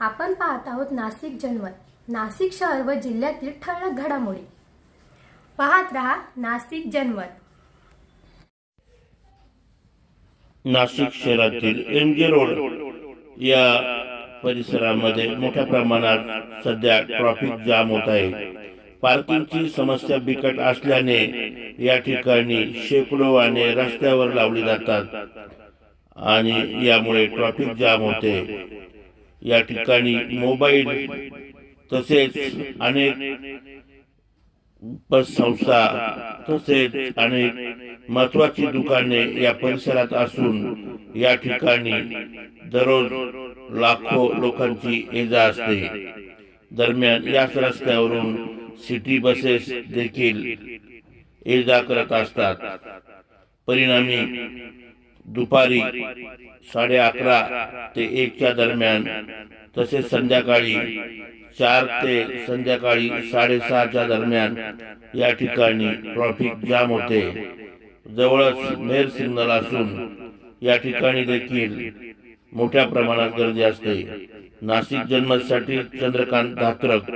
आपण पाहत आहोत नाशिक जनमत नाशिक शहर व जिल्ह्यातील ठळक घडामोडी. पाहत रहा नाशिक जनमत नाशिक शहरातील एम जे रोड या परिसरामध्ये मोठ्या प्रमाणात सध्या ट्रॉफिक जाम होत आहे. पार्किंगची समस्या बिकट असल्याने या ठिकाणी शेकडो वाहने रस्त्यावर लावली जातात. आणि यामुळे ट्रॉफिक जाम होते. या ठिकाणी मोबाईल तसेच अनेक संस्था तसेच अनेक महत्वाची दुकाने या परिसरात असून या ठिकाणी दररोज लाखो लोकांची ये जा असते. दरम्यान याच रस्त्यावरून सिटी बसेस देखील ये जा करत असतात. परिणामी दुपारी साडे अकरा ते एकच्या दरम्यान तसेच संध्याकाळी चार ते संध्याकाळी साडेसहाच्या दरम्यान या ठिकाणी ट्रॉफिक जाम होते. जवळच मेर सिग्नल असून या ठिकाणी देखील मोठ्या प्रमाणात गर्दी असते. नाशिक जन्मसाठी चंद्रकांत धात्रक